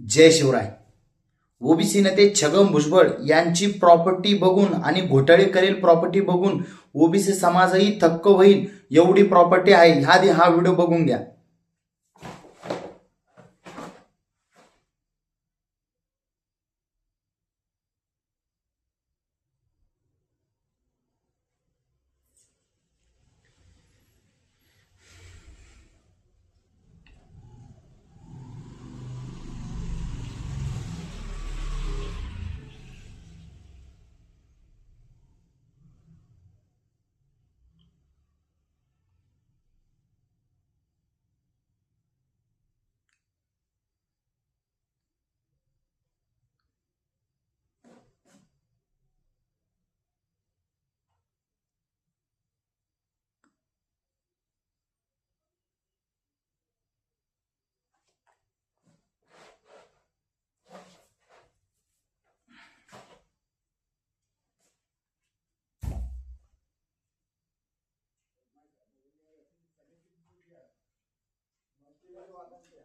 जय Shivray. OBC नेते छगन भुजबळ यांची property बघून आणि घोटाळे करेल प्रॉपर्टी बघून ओबीसी समाजही थक्क होईल एवढी प्रॉपर्टी आहे. ह्या आधी हा व्हिडिओ बघून घ्या. sala.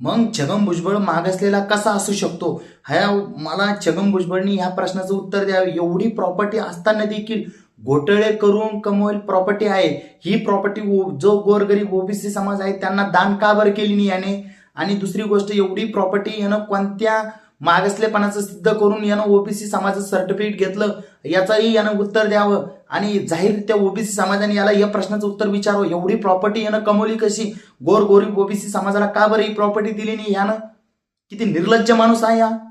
मग छगन भुजबळ मागासलेला कसा असू शकतो? ह्या मला छगन भुजबळनी ह्या प्रश्नाचं उत्तर द्यावे. एवढी प्रॉपर्टी असताना देखील घोटाळे करून कमवेल प्रॉपर्टी आहे. ही प्रॉपर्टी जो गोरगरीब ओबीसी समाज आहे त्यांना दान का बरं केली नाही याने? आणि दुसरी गोष्ट एवढी प्रॉपर्टी यानं कोणत्या मागासलेपणाचं सिद्ध करून यानं ओबीसी समाजाचं सर्टिफिकेट घेतलं याचंही यानं उत्तर द्यावं. आणि जाहीर त्या ओबीसी समाजाने याला या प्रश्नाचं उत्तर विचारावं. एवढी प्रॉपर्टी यानं कमवली कशी? गोरगोरी ओबीसी समाजाला का बरं ही प्रॉपर्टी दिली नाही यानं? किती निर्लज्ज माणूस आहे हा.